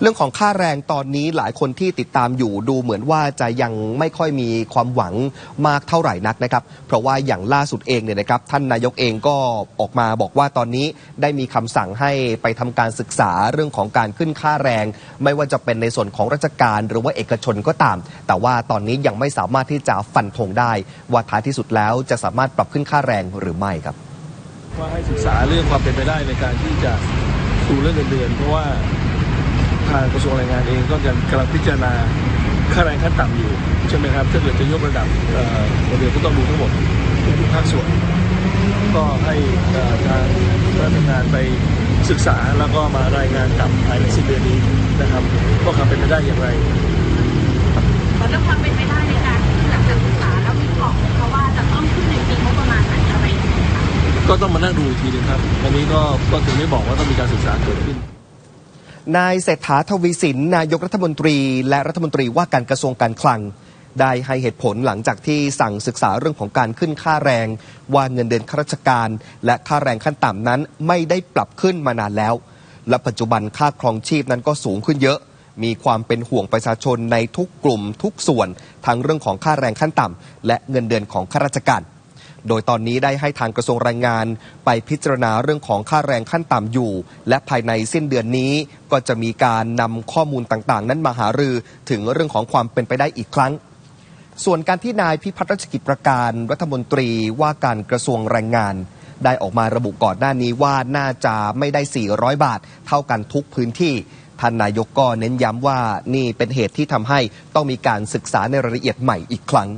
เรื่องของค่าแรงตอนนี้หลายคนที่ติดตามอยู่ดูเหมือนว่าจะยังไม่ค่อยมีความหวังมากเท่าไหร่นักนะครับ เพราะว่าอย่างล่าสุดเองเนี่ยนะครับ ท่านนายกเองก็ออกมาบอกว่าตอนนี้ได้มีคำสั่งให้ไปทำการศึกษาเรื่องของการขึ้นค่าแรง ไม่ว่าจะเป็นในส่วนของราชการหรือว่าเอกชนก็ตาม แต่ว่าตอนนี้ยังไม่สามารถที่จะฟันธงได้ ว่าท้ายที่สุดแล้วจะสามารถปรับขึ้นค่าแรงหรือไม่ครับ ว่าให้ศึกษาเรื่องความเป็นไปได้ในการที่จะดูเรื่องเงินเดือนเพราะว่า ทางกระทรวงแรงงานเองก็ยังกำลังพิจารณาค่าแรงขั้นต่ำอยู่ใช่ไหมครับถ้าเกิดจะยกระดับเอ่อเงินเดือนก็ต้องดูทั้งหมดทุกภาคส่วน ก็ให้เอ่อทางราชการไปศึกษาแล้วก็มารายงานกลับภายในสิ้นเดือนนี้นะครับว่าความเป็นไปได้อย่างไรขอเรื่องความเป็นไปได้ในการที่หลังจากศึกษาแล้ววิเคราะห์เพราะว่าจะต้องขึ้นในปีงบประมาณไหนอะไรอย่างเงี้ยค่ะก็ต้องมานั่งดูอีกทีหนึงครับอันนี้ก็ก็ถึงไม่บอกว่าต้องมีการศึกษาเกิดขึ้น นายเศรษฐาทวีสินนายกรัฐมนตรี และรัฐมนตรีว่าการกระทรวงการคลัง ได้ให้เหตุผลหลังจากที่สั่งศึกษาเรื่องของการขึ้นค่าแรง ว่าเงินเดือนข้าราชการ และค่าแรงขั้นต่ำนั้นไม่ได้ปรับขึ้นมานานแล้ว และปัจจุบันค่าครองชีพนั้นก็สูงขึ้นเยอะ มีความเป็นห่วงประชาชนในทุกกลุ่มทุกส่วน ทั้งเรื่องของค่าแรงขั้นต่ำและเงินเดือนของข้าราชการ โดยตอนนี้ได้ให้ทางกระทรวงแรงงาน ไปพิจารณาเรื่องของค่าแรงขั้นต่ำอยู่ และภายในสิ้นเดือนนี้ก็จะมีการนำข้อมูลต่างๆ นั้นมาหารือถึงเรื่องของความเป็นไปได้อีกครั้งส่วนการที่นายพิพัฒน์รัชกิจประการรัฐมนตรีว่าการกระทรวงแรงงาน ได้ออกมาระบุก่อนหน้านี้ว่าน่าจะไม่ได้ 400 บาท เท่ากันทุกพื้นที่ท่านนายกก็เน้นย้ำว่านี่เป็นเหตุที่ทำให้ต้องมีการศึกษาในรายละเอียดใหม่อีกครั้ง